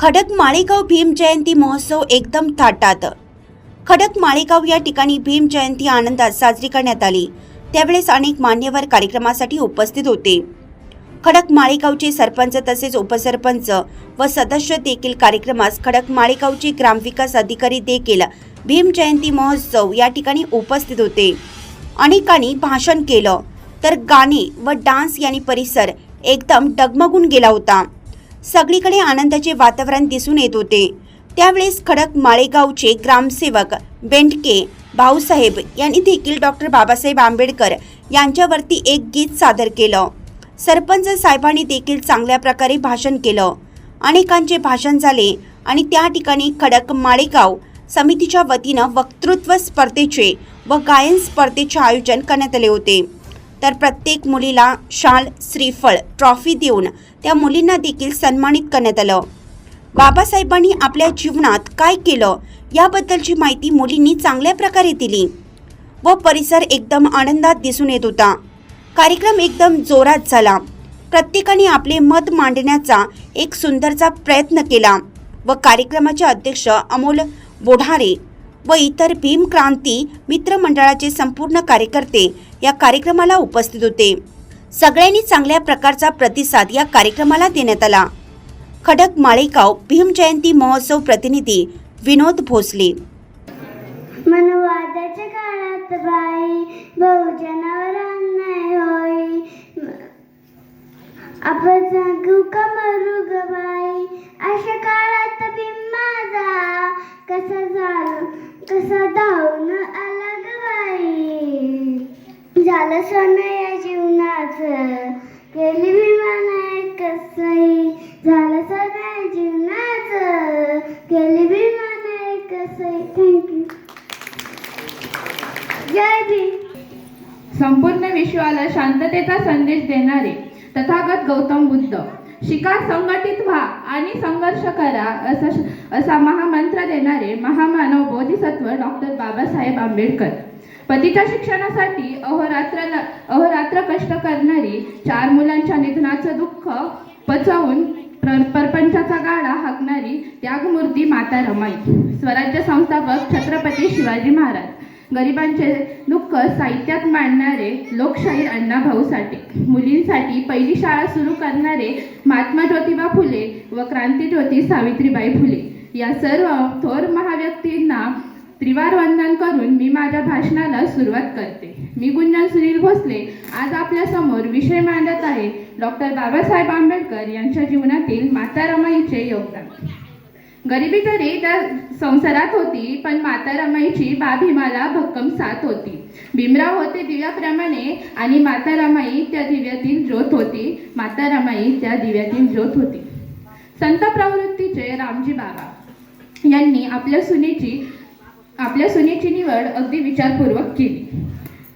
खडक माळेगाव भीम जयंती महोत्सव एकदम थाटात. खडक माळेगाव या ठिकाणी भीम जयंती आनंदात साजरी करण्यात आली. त्यावेळेस अनेक मान्यवर कार्यक्रमासाठी उपस्थित होते. खडक माळेगावचे सरपंच तसेच उपसरपंच व सदस्य देखील कार्यक्रमास खडक माळेगावचे ग्रामविकास अधिकारी देखील भीम जयंती महोत्सव या ठिकाणी उपस्थित होते. अनेकांनी भाषण केलं. तर गाणे व डान्स यांनी परिसर एकदम डगमगून गेला होता. सगळीकडे आनंदाचे वातावरण दिसून येत होते. त्यावेळेस खडक माळेगावचे ग्रामसेवक बेंडके भाऊसाहेब यांनी देखील डॉक्टर बाबासाहेब आंबेडकर यांच्यावरती एक गीत सादर केलं. सरपंच साहेबांनी देखील चांगल्या प्रकारे भाषण केलं. अनेकांचे भाषण झाले आणि त्या ठिकाणी खडक माळेगाव समितीच्या वतीनं वक्तृत्व स्पर्धेचे व गायन स्पर्धेचे आयोजन करण्यात आले होते. तर प्रत्येक मुलीला शाल श्रीफळ ट्रॉफी देऊन त्या मुलींना देखील सन्मानित करण्यात आलं. बाबासाहेबांनी आपल्या जीवनात काय केलं याबद्दलची माहिती मुलींनी चांगल्या प्रकारे दिली व परिसर एकदम आनंदात दिसून येत होता. कार्यक्रम एकदम जोरात झाला. प्रत्येकाने आपले मत मांडण्याचा एक सुंदरचा प्रयत्न केला व कार्यक्रमाचे अध्यक्ष अमोल बोढारे व इतर भीम क्रांती मित्रमंडळाचे संपूर्ण कार्यकर्ते या कार्यक्रमाला उपस्थित होते. सगळ्यांनी चांगल्या प्रकारचा प्रतिसाद या कार्यक्रमाला देण्यात आला. खडक माळेगाव भीम जयंती महोत्सव प्रतिनिधी विनोद भोसले. मनवादाच्या काळात बाई बहुजनावर अन्याय होई आपण जागू का मरू ग बाई? अशा काळात बिम्माजा कसा झालो कसा धावून आला ग बाई? झालं सोनं या जीवनाचं. गेली विमान कसई झालं सोनं या जीवनाचं. गेली विमान कसई थँक्यू जय भीम. संपूर्ण विश्वाला शांततेचा संदेश देणारे तथागत गौतम बुद्ध. शिका संघटित व्हा आणि संघर्ष करा असा असा महामंत्र देणारे महामानव बोधिसत्व डॉक्टर बाबासाहेब आंबेडकर. पतीच्या शिक्षणासाठी अहोरात्र अहोरात्र कष्ट करणारी चार मुलांच्या निधनाचं दुःख पचवून परपंचाचा गाडा हाकणारी त्यागमूर्ती माता रमाई. स्वराज्य संस्थापक छत्रपती शिवाजी महाराज. गरिबांचे दुःख साहित्यात मांडणारे लोकशाहीर अण्णाभाऊ साठे. मुलींसाठी पहिली शाळा सुरू करणारे महात्मा ज्योतिबा फुले व क्रांतीज्योती सावित्रीबाई फुले. या सर्व थोर महाव्यक्तींना त्रिवार वंदन करून मी माझ्या भाषणाला सुरुवात करते. मी गुंजन सुनील भोसले आज आपल्यासमोर विषय मांडत आहे. डॉक्टर बाबासाहेब आंबेडकर यांच्या जीवनातील माता रमाईचे योगदान. गरिबी तरी त्या संसारात होती पण माता रमाईची बा भीमाला भक्कम साथ होती. भीमराव होते दिव्याप्रमाणे आणि माता रमाई त्या दिव्यातील ज्योत होती. माता रमाई त्या दिव्यातील ज्योत होती. संत प्रवृत्तीचे रामजी बाबा यांनी आपल्या सुनेची आपल्या सुनेची निवड अगदी विचारपूर्वक केली.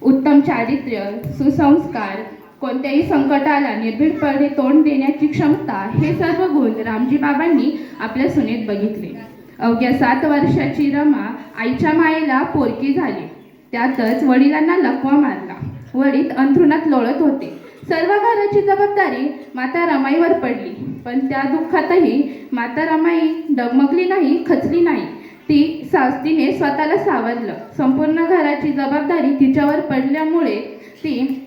उत्तम चारित्र्य सुसंस्कार कोणत्याही संकटाला निर्भीडपणे तोंड देण्याची क्षमता हे सर्व गुण रामजी बाबांनी आपल्या सुनेत बघितले. अवघ्या सात वर्षाची रमा आईच्या मायेला पोरकी झाली. त्यातच वडिलांना लकवा मारला. वडील अंथरुणात लोळत होते. सर्व घराची जबाबदारी माता रमाईवर पडली. पण त्या दुःखातही माता रमाई डगमगली नाही खचली नाही. ती सास स्वतःला सावरलं. संपूर्ण घराची जबाबदारी तिच्यावर पडल्यामुळे ती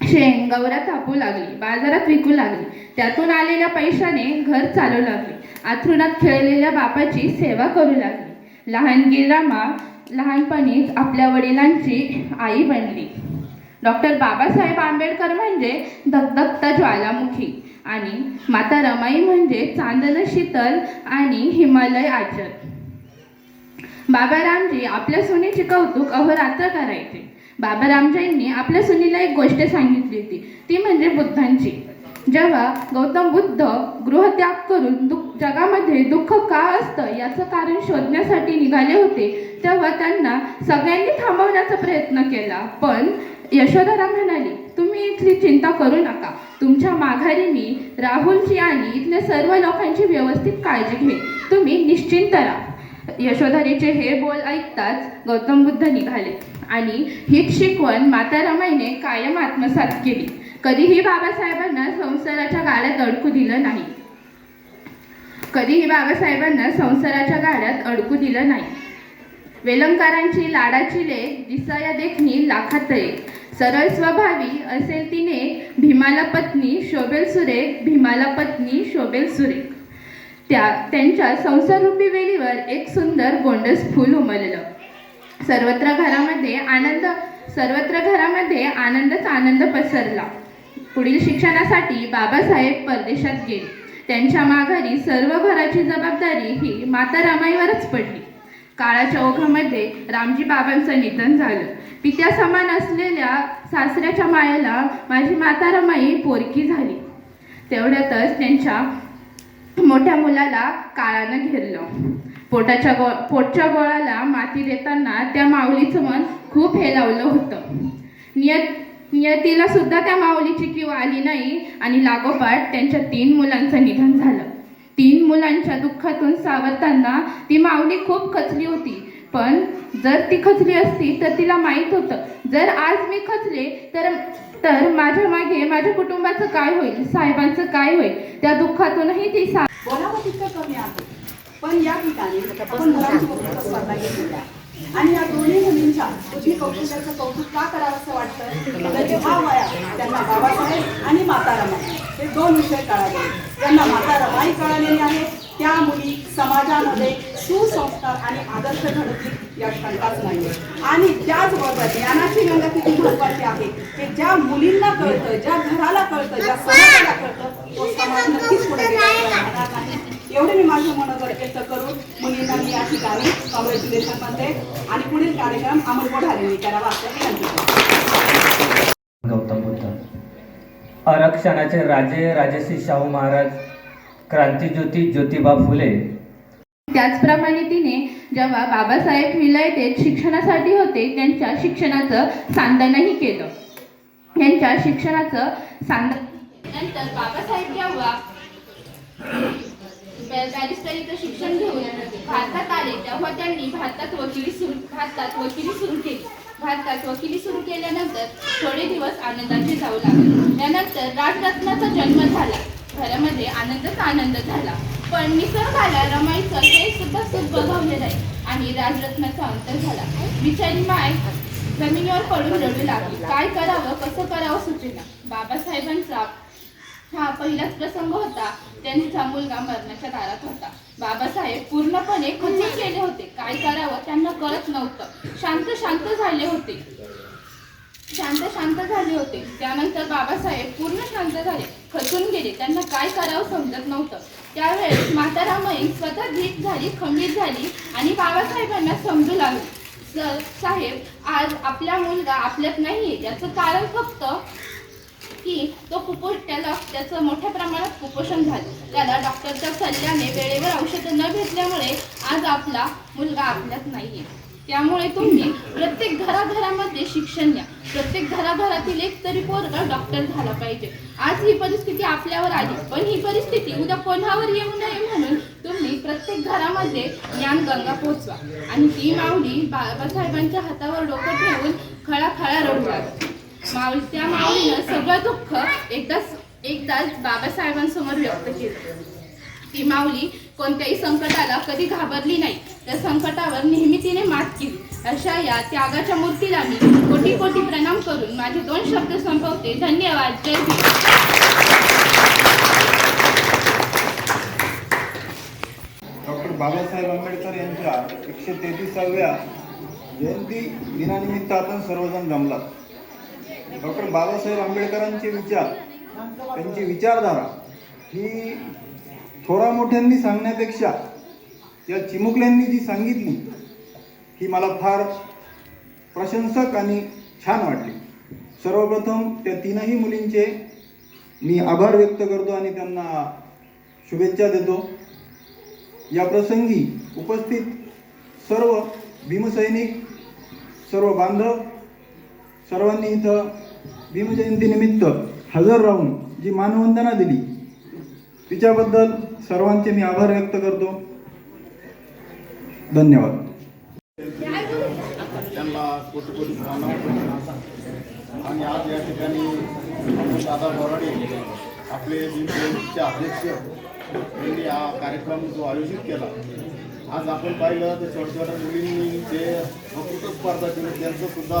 शेंग गवरा थापू लागली बाजारात विकू लागली. त्यातून आलेल्या पैशाने घर चालू लागले. आथरुणात खेळलेल्या बापाची सेवा करू लागली. लहानगी रामा लहानपणीच आपल्या वडिलांची आई बनली. डॉक्टर बाबासाहेब आंबेडकर म्हणजे धगधगता ज्वालामुखी आणि माता रमाई म्हणजे चांदन शीतल आणि हिमालय आचर बाबा रामजी आपल्या सुनेचे कौतुक अहोरात्र करायचे. बाबा रामजींनी आपल्या सुनीला एक गोष्ट सांगितली होती. ती म्हणजे बुद्धांची. जेव्हा गौतम बुद्ध गृहत्याग करून दुःख जगामध्ये दुःख का असतं याचं कारण शोधण्यासाठी निघाले होते तेव्हा त्यांना सगळ्यांनी थांबवण्याचा प्रयत्न केला. पण यशोधरा म्हणाली तुम्ही इथली चिंता करू नका. तुमच्या माघारी मी राहुलची आणि इथल्या सर्व लोकांची व्यवस्थित काळजी घे तुम्ही निश्चिंत राहा. यशोधरीचे हे बोल ऐकताच गौतम बुद्ध निघाले आणि हीच शिकवण माता रमाईने कायम आत्मसात केली. कधीही बाबासाहेबांना संसाराच्या गाड्यात अडकू दिलं नाही. कधीही बाबासाहेबांना संसाराच्या गाड्यात अडकू दिलं नाही. वेलंकारांची लाडाची लेख दिसाया देखणी लाखात सरळ स्वभावी असेल तिने भीमाला पत्नी शोभेल सुरेख भीमाला पत्नी शोभेल सुरेख त्या त्यांच्या संसाररूपी वेलीवर एक सुंदर गोंडस फूल उमललं. सर्वत्र घरामध्ये आनंद सर्वत्र घरामध्ये आनंदच आनंद पसरला. पुढील शिक्षणासाठी बाबासाहेब परदेशात गेले. त्यांच्या माघारी सर्व घराची जबाबदारी ही माता रमाईवरच पडली. काळाच्या ओघामध्ये रामजी बाबांचं निधन झालं. पित्या समान असलेल्या सासऱ्याच्या मायेला माझी माता रमाई पोरकी झाली. तेवढ्यातच त्यांच्या मोठ्या मुलाला काळानं घेरलं. पोटाच्या गो पोटच्या गोळाला माती देताना त्या माऊलीचं मन खूप हे लावलं होतं. नियत नियतीला सुद्धा त्या माऊलीची किव आली नाही आणि लागोपाठ त्यांच्या तीन मुलांचं निधन झालं. तीन मुलांच्या दुःखातून सावरताना ती माऊली खूप खचली होती. पण जर ती खचली असती तर तिला माहीत होतं. जर आज मी खचले तर तर माझ्या मागे माझ्या कुटुंबाचं काय होईल? साहेबांचं काय होईल? त्या दुःखातूनही ती सा बोलावं तितकं कमी आहे. पण या ठिकाणी आपण स्पर्धा आणि या दोन्ही मुलींच्या बुद्धी कौशल्याचं कौतुक का करावं असं वाटतं? जेव्हा वया त्यांना बाबासाहेब आणि माता रमा हे दोन विषय कळाले. त्यांना माता रमाही कळालेली आहे त्या मुली समाजामध्ये सुसंस्कार आणि आदर्श घडतील या शंकाच नाही आणि त्याचबरोबर ज्ञानाची गंगा किती महत्वाची आहे हे ज्या मुलींना कळतं ज्या घराला कळतं ज्या समाजाला कळतं तो समाज नक्कीच पुढे राहणार नाही एवढे मी माझं मनोगत व्यक्त करून मुलींना मी या ठिकाणी कॉंग्रॅच्युलेशन म्हणते. आणि पुढील कार्यक्रम अमोल बोढारेंनी करावा असं विनंती गौतम बुद्ध. आरक्षणाचे राजे राजश्री शाहू महाराज क्रांतीज्योती ज्योतिबा फुले. त्याचप्रमाणे तिने जेव्हा बाबासाहेब विलायतेत शिक्षणासाठी होते त्यांच्या शिक्षणाचं सांधनही केलं. त्यांच्या शिक्षणाचं सांधन नंतर बाबासाहेब जेव्हा बॅरिस्टरीचं शिक्षण घेऊन भारतात आले तेव्हा त्यांनी भारतात वकिली सुरू भारतात वकिली सुरू केली. भारतात वकिली सुरू केल्यानंतर थोडे दिवस आनंदाचे जाऊ लागले. त्यानंतर राजरत्नाचा जन्म झाला. घरामध्ये आनंदच आनंद झाला. पण निसर्गाला रमाईचं हे सुद्धा सुख बघवलेलं आहे आणि राजरत्नाचा अंतर झाला. बिचारी माय जमिनीवर पडून रडू लागली. काय करावं कसं करावं सुचेना. बाबासाहेबांचा हा पहिलाच प्रसंग होता. त्यांचा मुलगा मरणाच्या दारात होता. बाबासाहेब पूर्णपणे खचून गेले होते. काय करावं त्यांना कळत नव्हतं. शांत शांत झाले होते. शांत शांत झाले होते. त्यानंतर बाबासाहेब पूर्ण शांत झाले. खचून गेले. त्यांना काय करावं समजत नव्हतं. त्यावेळेस माता रामाई स्वतः धीट झाली खंबीर झाली आणि बाबासाहेबांना समजू लागली. सर साहेब आज आपला मुलगा आपल्यात नाही आहे याचं कारण फक्त की तो कुपोष त्याला त्याचं मोठ्या प्रमाणात कुपोषण झालं. त्याला डॉक्टरच्या सल्ल्याने वेळेवर औषधं न घेतल्यामुळे आज आपला मुलगा आपल्यात नाही आहे त्यामुळे तुम्ही प्रत्येक घराघरामध्ये शिक्षण द्या प्रत्येक घराघरातील एक तरी पोरगा डॉक्टर झाला पाहिजे. आज ही परिस्थिती आपल्यावर आली पण ही परिस्थिती उद्या कोणावर येऊ नये म्हणून तुम्ही प्रत्येक घरामध्ये ज्ञान गंगा पोचवा. आणि ती माऊली बाबासाहेबांच्या हातावर डोकं ठेवून खळाखळा रडू लागली माऊली त्या माऊलीनं सगळं दुःख एकदाच एकदाच बाबासाहेबांसमोर व्यक्त केलं. ती माऊली कोणत्याही संकटाला कधी घाबरली नाही. त्या संकटावर नेहमी तिने मात केली. अशा या त्यागाच्या मूर्तीला मी कोटी कोटी प्रणाम करून माझे दोन शब्द संपवते. धन्यवाद. जय डॉक्टर बाबासाहेब आंबेडकर यांच्या एकशे तेहतीसाव्या जयंती दिनानिमित्त आपण सर्वजण जमलात. डॉक्टर बाबासाहेब आंबेडकरांचे विचार त्यांची विचारधारा ही थोरा मोठ्यांनी सांगण्यापेक्षा या चिमुकल्यांनी जी सांगितली ही मला फार प्रशंसक आणि छान वाटली. सर्वप्रथम त्या तीनही मुलींचे मी आभार व्यक्त करतो आणि त्यांना शुभेच्छा देतो. या प्रसंगी उपस्थित सर्व भीमसैनिक सर्व बांधव सर्वांनी इथं भीमजयंतीनिमित्त हजर राहून जी मानवंदना दिली तिच्याबद्दल सर्वांचे मी आभार व्यक्त करतो. धन्यवाद. त्यांना कोटी कोटी आणि आज या ठिकाणी दादा बोराडे आपले भीमसेनेचे अध्यक्ष यांनी हा कार्यक्रम जो आयोजित केला आज आपण पाहिलं तर छोट्या छोट्या मुलींनी जे वक्तृत्व स्पर्धा केली त्यांचं सुद्धा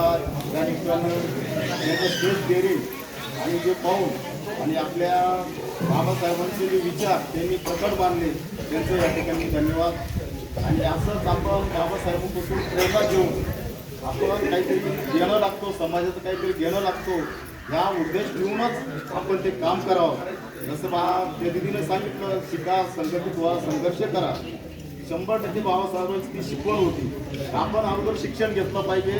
त्या ठिकाणी त्यांचं स्टेज डेअरिंग आणि जे पाहून आणि आपल्या बाबासाहेबांचे जे विचार त्यांनी प्रकट मानले. त्यांचं या ठिकाणी धन्यवाद. आणि असंच आपण बाबासाहेबांपासून प्रेरणा घेऊन आपण काहीतरी घेणं लागतो समाजाचं काहीतरी घेणं लागतो ह्या उद्देश घेऊनच आपण ते काम करावं. जसं बा त्या दिदीनं सांगितलं शिका संघटित व्हा संघर्ष करा. शंभर टक्के बाबासाहेबांची ती शिकवण होती. आपण अगोदर शिक्षण घेतलं पाहिजे.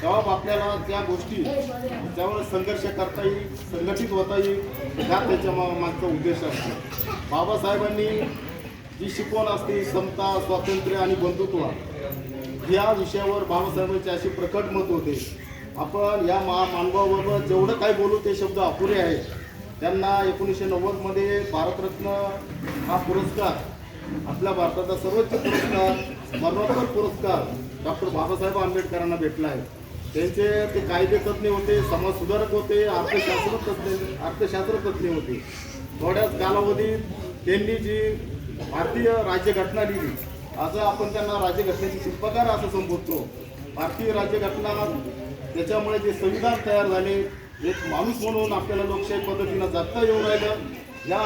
तेव्हा आपल्याला त्या गोष्टी त्यावेळेस संघर्ष करता येईल संघटित होता येईल ह्या त्याच्या मागचा उद्देश असतो. बाबासाहेबांनी जी शिकवण असते समता स्वातंत्र्य आणि बंधुत्व या विषयावर बाबासाहेबांचे असे प्रकट मत होते. आपण या महा मानवाबरोबर जेवढं काय बोलू ते शब्द अपुरे आहेत. त्यांना एकोणीसशे नव्वदमध्ये भारतरत्न हा पुरस्कार आपल्या भारताचा सर्वोच्च पुरस्कार मरणोत्तर पुरस्कार डॉक्टर बाबासाहेब आंबेडकरांना भेटला आहे. त्यांचे ते कायदे तज्ज्ञ होते समाज सुधारक होते अर्थशास्त्र तज्ज्ञ अर्थशास्त्र तज्ज्ञ होते. थोड्याच कालावधीत त्यांनी जी भारतीय राज्यघटना लिहिली असं आपण त्यांना राज्यघटनेचे शिल्पकार असं संबोधतो. भारतीय राज्यघटना त्याच्यामुळे जे संविधान तयार झाले एक माणूस म्हणून आपल्याला लोकशाही पद्धतीनं जगता येऊन राहिलं. या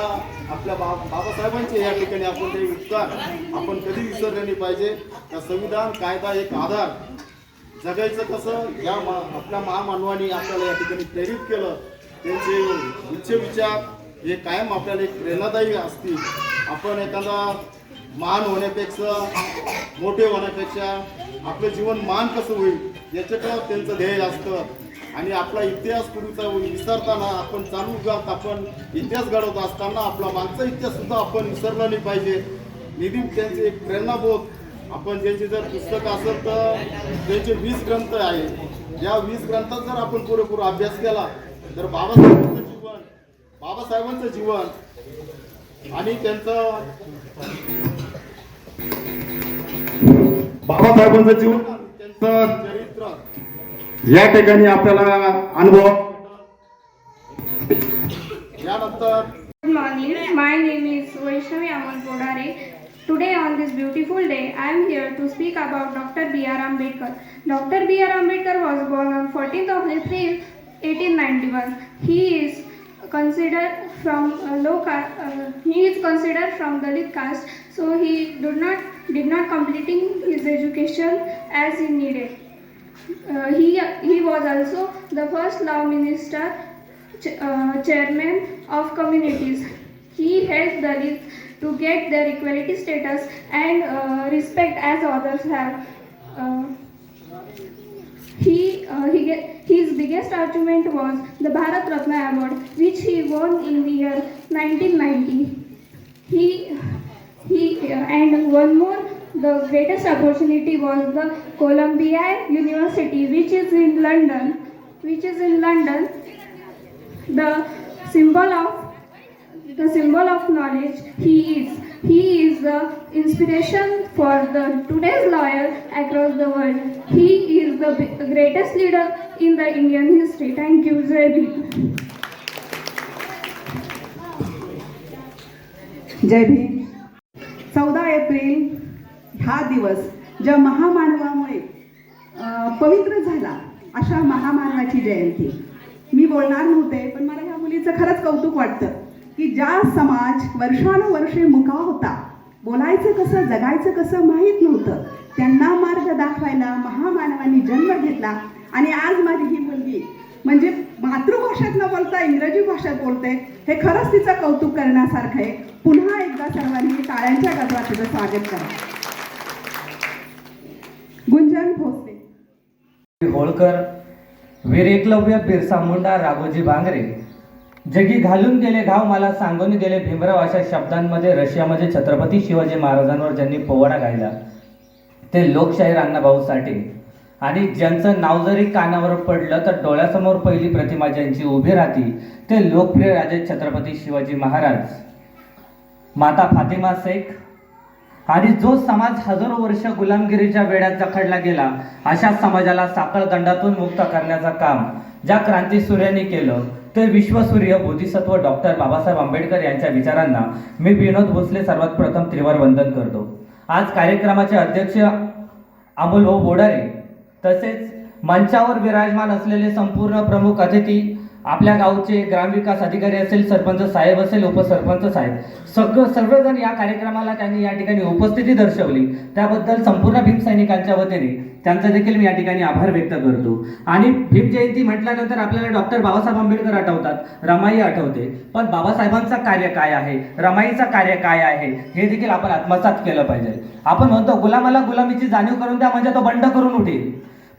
आपल्या बा बाबासाहेबांचे या ठिकाणी आपण ते उपकार आपण कधी विसरले नाही पाहिजे. त्या संविधान कायदा एक आधार. जगायचं कसं? या मा आपल्या महामानवानी आपल्याला या ठिकाणी प्रेरित केलं. त्यांचे उच्च विचार हे कायम आपल्याला एक प्रेरणादायी असतील. आपण एखादा महान होण्यापेक्षा मोठे होण्यापेक्षा आपलं जीवन मान कसं होईल याच्याकडं त्यांचं ध्येय असतं आणि आपला इतिहास पूर्वीचा विसरताना आपण चालू जात आपण इतिहास घडवत असताना आपला मागचा इतिहाससुद्धा आपण विसरला नाही पाहिजे. निधी त्यांचे एक प्रेरणाबोध आपण ज्यांचे जर पुस्तक असेल तर त्यांचे वीस ग्रंथ आहे या वीस ग्रंथात जर आपण पुरेपूर अभ्यास केला तर बाबासाहेबांचं जीवन बाबासाहेबांचं जीवन आणि त्यांचं बाबासाहेबांचं जीवन त्यांचं चरित्र या ठिकाणी आपल्याला अनुभव यानंतर morning. My name is Vaishnavi Amal Podare. Today, on this beautiful day, I am here to speak about Dr. B.R. Ambedkar. Dr. B.R. Ambedkar was born on 14th of April 1891. He is considered from uh, low caste. Uh, he is considered from Dalit caste, so he did not did not completing his education as he needed. Uh, he he was also the first law minister ch- uh, chairman of communities. He helped Dalits to get their equality status and uh, respect as others have. Uh, he, uh, he get, his biggest achievement was the Bharat Ratna Award, which he won in the year 1990. He, he, uh, and one more, the greatest opportunity was the Columbia University, which is in London, which is in London. The symbol of the symbol of knowledge he is. He is the inspiration for the today's lawyer across the world. He is the greatest leader in the Indian history. Thank you, Jai Bhim. जय भीम चौदा एप्रिल हा दिवस ज्या महामानवामुळे पवित्र झाला अशा महामानवाची जयंती मी बोलणार नव्हते पण मला ह्या मुलीचं खरंच कौतुक वाटतं की ज्या समाज वर्षानुवर्षे मुका होता बोलायचं कसं जगायचं कसं माहीत नव्हतं त्यांना मार्ग दाखवायला महामानवांनी जन्म घेतला. आणि आज माझी ही मुलगी म्हणजे मातृभाषेत न बोलता इंग्रजी भाषेत बोलते हे खरंच तिचं कौतुक करण्यासारखं आहे. पुन्हा एकदा सर्वांनी टाळ्यांच्या गजरात तिचं स्वागत करा. गुंजन भोसले. होळकर वीर एकलव्य बिरसा मुंडा राघोजी भांगरे. जगी घालून गेले घाव मला सांगून गेले भीमराव अशा शब्दांमध्ये रशियामध्ये छत्रपती शिवाजी महाराजांवर ज्यांनी पोवाडा गायला ते लोकशाहीर अण्णाभाऊ साठे. आणि ज्यांचं नाव जरी कानावर पडलं तर डोळ्यासमोर पहिली प्रतिमा ज्यांची उभी राहती ते लोकप्रिय राजे छत्रपती शिवाजी महाराज. माता फातिमा शेख. आणि जो समाज हजारो वर्ष गुलामगिरीच्या वेड्यात जखडला गेला अशा समाजाला साखळदंडातून मुक्त करण्याचं काम ज्या क्रांती सूर्यांनी केलं तर विश्वसूर्य बोधिसत्व डॉक्टर बाबासाहेब आंबेडकर यांच्या विचारांना मी विनोद भोसले सर्वात प्रथम त्रिवार वंदन करतो. आज कार्यक्रमाचे अध्यक्ष अमोल भाऊ बोडारे तसेच मंचावर विराजमान असलेले संपूर्ण प्रमुख अतिथी आपल्या गावचे ग्रामविकास अधिकारी असेल सरपंच साहेब असेल उपसरपंच साहेब सगळं सर्वजण या कार्यक्रमाला त्यांनी या ठिकाणी उपस्थिती दर्शवली. त्याबद्दल संपूर्ण भीमसैनिकांच्या वतीने त्यांचा देखील मी या ठिकाणी आभार व्यक्त करतो. आणि भीम जयंती म्हटल्यानंतर आपल्याला डॉक्टर बाबासाहेब आंबेडकर आठवतात. रमाई आठवते. पण बाबासाहेबांचं कार्य काय आहे? रमाईचं कार्य काय आहे? हे देखील आपण आत्मसात केलं पाहिजे. आपण म्हणतो गुलामाला गुलामीची जाणीव करून द्या म्हणजे तो बंड करून उठेल.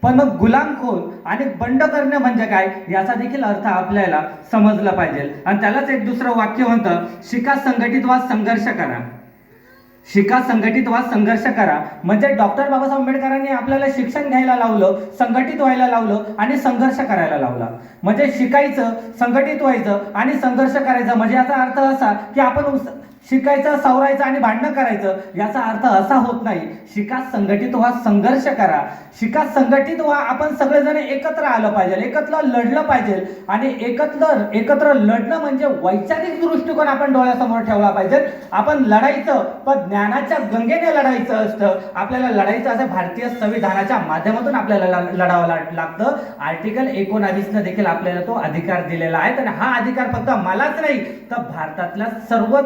पण मग गुलाम खोल आणि बंड करणं म्हणजे काय? याचा देखील अर्थ आपल्याला समजला पाहिजे. आणि त्यालाच एक दुसरं वाक्य म्हणतं शिका संघटित वा संघर्ष करा. शिका संघटित वा संघर्ष करा. म्हणजे डॉक्टर बाबासाहेब आंबेडकरांनी आपल्याला शिक्षण घ्यायला लावलं संघटित व्हायला लावलं आणि संघर्ष करायला लावला. म्हणजे शिकायचं संघटित व्हायचं आणि संघर्ष करायचा. म्हणजे याचा अर्थ असा की आपण शिकायचं सावरायचं आणि भांडणं करायचं याचा अर्थ असा होत नाही. शिका संघटित व्हा संघर्ष करा. शिका संघटित व्हा आपण सगळेजण एकत्र आलं पाहिजे. एकत्र लढलं पाहिजे. आणि एकत्र एकत्र लढणं म्हणजे वैचारिक दृष्टिकोन आपण डोळ्यासमोर ठेवला पाहिजे. आपण लढायचं पण ज्ञानाच्या गंगेने लढायचं असतं. आपल्याला लढायचं असं भारतीय संविधानाच्या माध्यमातून आपल्याला लढावं ला- लागतं. आर्टिकल एकोणावीसनं देखील आपल्याला तो अधिकार दिलेला आहे. आणि हा अधिकार फक्त मलाच नाही तर भारतातल्या सर्वच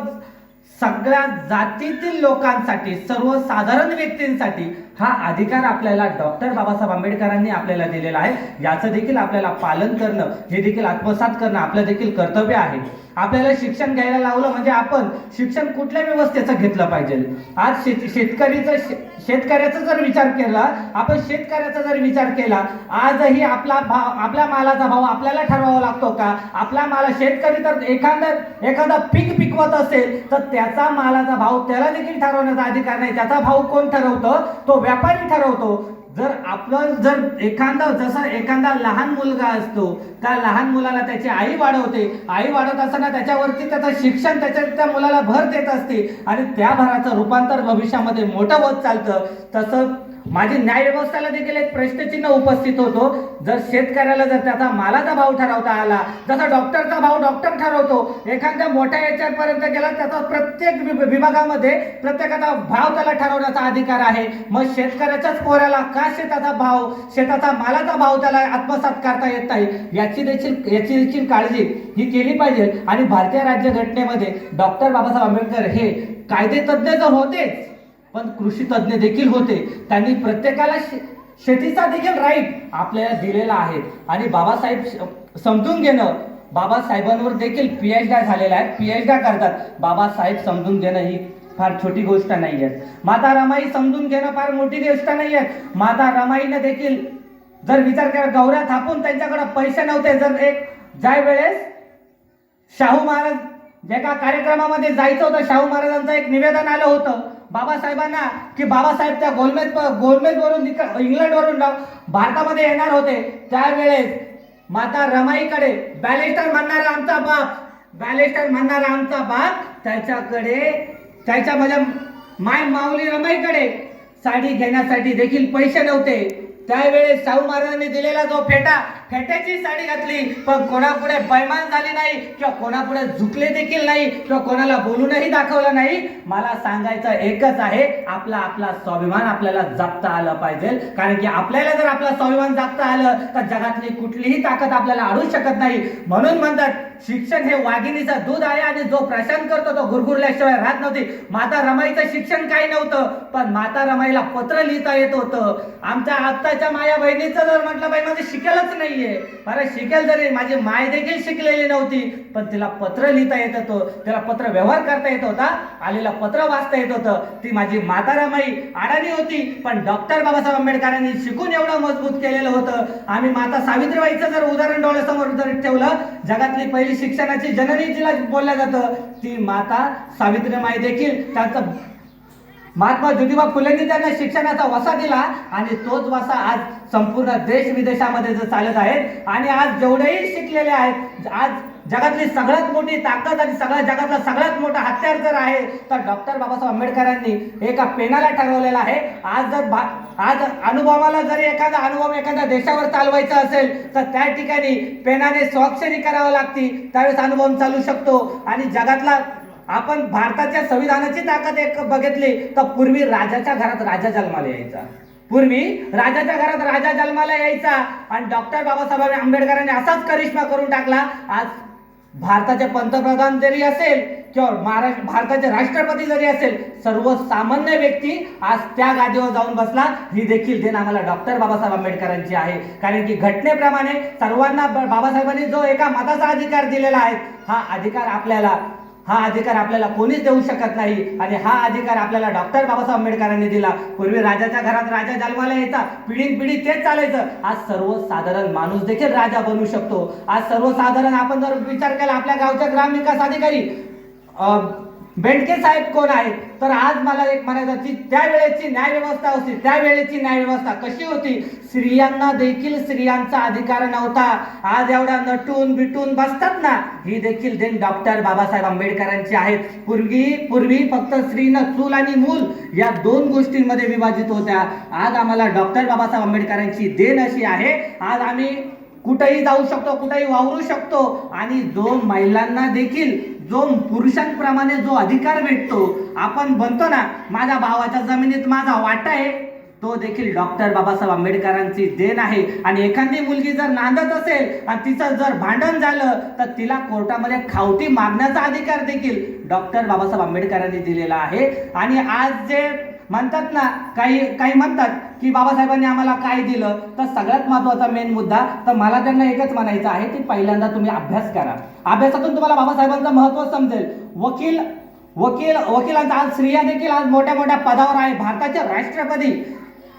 सगळ्या जातीतील लोकांसाठी सर्वसाधारण व्यक्तींसाठी हा अधिकार आपल्याला डॉक्टर बाबासाहेब आंबेडकरांनी आपल्याला दिलेला आहे. याचं देखील आपल्याला पालन करणं हे देखील आत्मसात करणं आपलं देखील कर्तव्य आहे. आपल्याला शिक्षण घ्यायला लावलं म्हणजे आपण शिक्षण कुठल्या व्यवस्थेचं घेतलं पाहिजे? आज शेत शेतकरीचं शे- शेतकऱ्याचा जर विचार केला आपण शेतकऱ्याचा जर विचार केला आजही आपला भाव आपल्या मालाचा भाव आपल्याला ठरवावा लागतो का? आपला माला शेतकरी तर एखादा एखादा पीक पिकवत असेल तर त्याचा मालाचा भाव त्याला देखील ठरवण्याचा अधिकार नाही. त्याचा भाव कोण ठरवतं? तो व्यापारी ठरवतो. जर आपण जर एखादा जसा एखादा लहान मुलगा असतो त्या लहान मुलाला त्याची आई वाढवते. आई वाढवत असताना त्याच्यावरती त्याचं शिक्षण त्याच्या त्या मुलाला भर देत असते. आणि त्या भराचं रूपांतर भविष्यामध्ये मोठं होत चालतं. तसं माझी न्यायव्यवस्थाला देखील एक प्रश्नचिन्ह उपस्थित होतो. जर शेतकऱ्याला जर त्याचा मालाचा भाव ठरवता आला जसा डॉक्टरचा भाव डॉक्टर ठरवतो एखाद्या मोठ्या याच्यापर्यंत गेला त्याचा प्रत्येक विभागामध्ये प्रत्येकाचा भाव त्याला ठरवण्याचा अधिकार आहे. मग शेतकऱ्याच्याच पोऱ्याला का शेताचा भाव शेताचा मालाचा भाव त्याला आत्मसात करता येत नाही? याची देखील याची देखील काळजी ही केली पाहिजे. आणि भारतीय राज्यघटनेमध्ये डॉक्टर बाबासाहेब आंबेडकर हे कायदे तज्ज्ञ तर होतेच. पण कृषी तज्ज्ञ देखील होते. त्यांनी प्रत्येकाला शे- शेतीचा देखील राईट आपल्याला दिलेला आहे. आणि बाबासाहेब श- समजून घेणं बाबासाहेबांवर देखील पी एच डी झालेला आहे. पी एच डी करतात. बाबासाहेब समजून घेणं ही फार छोटी गोष्ट नाही आहे. माता रमाई समजून घेणं फार मोठी गोष्ट नाही आहे. माता रमाईनं देखील जर विचार करा गौऱ्या थापून त्यांच्याकडे पैसे नव्हते जर एक ज्या वेळेस शाहू महाराज एका कार्यक्रमामध्ये जायचं होतं शाहू महाराजांचं एक निवेदन आलं होतं बाबासाहेबांना की बाबासाहेब त्या गोलमेज गोलमेजवरून इंग्लंडवरून जाऊ- भारतामध्ये येणार होते. त्यावेळेस माता रमाईकडे बॅलेस्टर म्हणणारा आमचा बाप बॅलेस्टर म्हणणारा आमचा बाप त्याच्याकडे त्याच्या माझ्या माय माऊली रमाईकडे साडी घेण्यासाठी देखील पैसे नव्हते. त्यावेळेस शाहू महाराजांनी दिलेला जो फेटा फेट्याची साडी घातली पण कोणापुढे बैमान झाली नाही किंवा कोणापुढे झुकले देखील नाही किंवा कोणाला बोलूनही दाखवलं नाही मला सांगायचं एकच आहे आपला आपला स्वाभिमान आपल्याला जपता आलं पाहिजे. कारण की आपल्याला जर आपला स्वाभिमान जपता आलं तर जगातली कुठलीही ताकद आपल्याला अडू शकत नाही. म्हणून म्हणतात शिक्षण हे वाघिणीचं दूध आहे आणि जो प्रशांत करतो तो गुरगुरल्याशिवाय राहत नव्हती. माता रमाईचं शिक्षण काही नव्हतं पण माता रमाईला पत्र लिहिता येत होतं. आमच्या स्वतःच्या माया बहिणीचं जर म्हटलं बाई माझं शिकेलच नाहीये. बरं शिकेल जरी माझी माय देखील शिकलेली नव्हती. पण तिला पत्र लिहिता येत होतं. तिला पत्र व्यवहार करता येत होता. आलेला पत्र वाचता येत होतं. ती माझी माता रमाई अडाणी होती. पण डॉक्टर बाबासाहेब आंबेडकरांनी शिकून एवढं मजबूत केलेलं होतं. आम्ही माता सावित्रीबाईचं जर उदाहरण डोळ्यासमोर जर ठेवलं जगातली पहिली शिक्षणाची जननी जिला बोललं जातं ती माता सावित्रीबाई देखील त्यांचं महात्मा ज्योतिबा फुलेंनी त्यांना शिक्षणाचा वसा दिला आणि तोच वसा आज संपूर्ण देश विदेशामध्ये जर चालत आहे आणि आज जेवढेही शिकलेले आहेत आज जगातली सगळ्यात मोठी ताकद आणि सगळ्या जगातला सगळ्यात मोठा हत्यार जर आहे तर डॉक्टर बाबासाहेब आंबेडकरांनी एका पेनाला ठरवलेला आहे. आज जर भा- आज अनुभवाला जर एखादा अनुभव एखाद्या देशावर चालवायचा असेल तर त्या ठिकाणी पेनाने स्वाक्षरी करावं लागती. त्यावेळेस अनुभव चालू शकतो. आणि जगातला आपण भारताच्या संविधानाची ताकद एक बघितली तर पूर्वी राजाच्या घरात राजा जन्माला यायचा. पूर्वी राजाच्या घरात राजा जन्माला यायचा. आणि डॉक्टर बाबासाहेब आंबेडकरांनी असाच करिश्मा करून टाकला. आज भारताचे पंतप्रधान जरी असेल किंवा महाराष्ट्र भारताचे राष्ट्रपती जरी असेल सर्वसामान्य व्यक्ती आज त्या गादीवर जाऊन बसला. ही देखील देण आम्हाला डॉक्टर बाबासाहेब आंबेडकरांची आहे. कारण की घटनेप्रमाणे सर्वांना बाबासाहेबांनी जो एका मताचा अधिकार दिलेला आहे हा अधिकार आपल्याला हा अधिकार आपल्याला कोणीच देऊ शकत नाही. आणि हा अधिकार आपल्याला डॉक्टर बाबासाहेब आंबेडकरांनी दिला. पूर्वी राजाच्या घरात राजा जन्माला यायचा. पिढीन पिढी तेच चालायचं. आज सर्वसाधारण माणूस देखील राजा बनू शकतो. आज सर्वसाधारण आपण जर विचार केला आपल्या गावच्या ग्रामविकास अधिकारी बेंडके साहेब कोण आहेत? तर आज मला एक म्हणायचं की त्यावेळेची न्याय व्यवस्था होती. त्यावेळेची न्याय व्यवस्था कशी होती? स्त्रियांना देखील स्त्रियांचा अधिकार नव्हता. आज एवढ्या नटून बिटून बसतात ना ही देखील देण डॉक्टर बाबासाहेब आंबेडकरांची आहेत. पूर्वी पूर्वी फक्त स्त्रीनं चूल आणि मूल या दोन गोष्टींमध्ये विभाजित होत्या. आज आम्हाला डॉक्टर बाबासाहेब आंबेडकरांची देण अशी आहे. आज आम्ही कुठेही जाऊ शकतो कुठेही वावरू शकतो. आणि जो महिलांना देखील जो पुरुषांप्रमाणे जो अधिकार भेटतो आपण म्हणतो ना माझ्या भावाच्या जमिनीत माझा वाटा आहे तो देखील डॉक्टर बाबासाहेब आंबेडकरांची देण आहे. आणि एखादी मुलगी जर नांदत असेल आणि तिचं जर भांडण झालं तर तिला कोर्टामध्ये खावटी मागण्याचा अधिकार देखील डॉक्टर बाबासाहेब आंबेडकरांनी दिलेला आहे. आणि आज जे म्हणतात ना काही काही म्हणतात की बाबासाहेबांनी आम्हाला काय दिलं? तर सगळ्यात महत्त्वाचा मेन मुद्दा तर मला त्यांना एकच म्हणायचं आहे की पहिल्यांदा तुम्ही अभ्यास करा. अभ्यासातून तुम्हाला बाबासाहेबांचं महत्त्व समजेल. वकील वकील वकिलांचा आज स्त्रिया देखील आज मोठ्या मोठ्या पदावर आहे. भारताच्या राष्ट्रपती.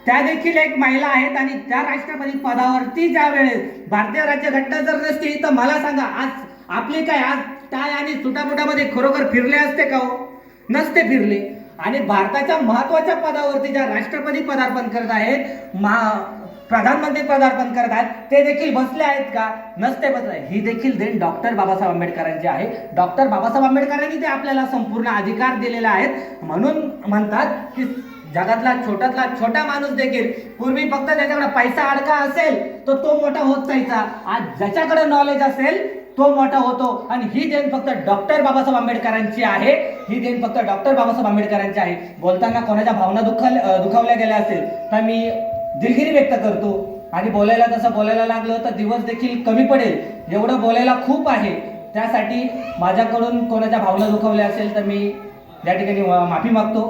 त्या देखील एक महिला आहेत आणि त्या राष्ट्रपती पदावरती ज्या वेळेस भारतीय राज्यघटना जर नसती तर मला सांगा आज आपली काय आज टाय आणि सुटापुटामध्ये खरोखर फिरले असते का हो? नसते फिरले. आणि भारताच्या महत्त्वाच्या पदावरती ज्या राष्ट्रपती पदार्पण करत आहेत महा प्रधानमंत्री पदार्पण करत आहेत ते देखील बसले आहेत का? नसते बसले. ही देखील देण डॉक्टर बाबासाहेब आंबेडकरांची आहे. डॉक्टर बाबासाहेब आंबेडकरांनी ते आपल्याला संपूर्ण अधिकार दिलेला आहेत म्हणून म्हणतात की जगातला छोट्यातला छोटा माणूस देखील पूर्वी फक्त ज्याच्याकडे पैसा अडका असेल तर तो मोठा होत जायचा. आज ज्याच्याकडे नॉलेज असेल तो मोठा होतो आणि ही देण फक्त डॉक्टर बाबासाहेब आंबेडकरांची आहे. ही देण फक्त डॉक्टर बाबासाहेब आंबेडकरांची आहे. बोलताना कोणाच्या भावना दुखाल दुखावल्या गेल्या असेल तर मी दिलगिरी व्यक्त करतो. आणि बोलायला तसं बोलायला लागलं तर दिवस देखील कमी पडेल. एवढं बोलायला खूप आहे. त्यासाठी माझ्याकडून कोणाच्या भावना दुखावल्या असेल तर मी या ठिकाणी माफी मागतो.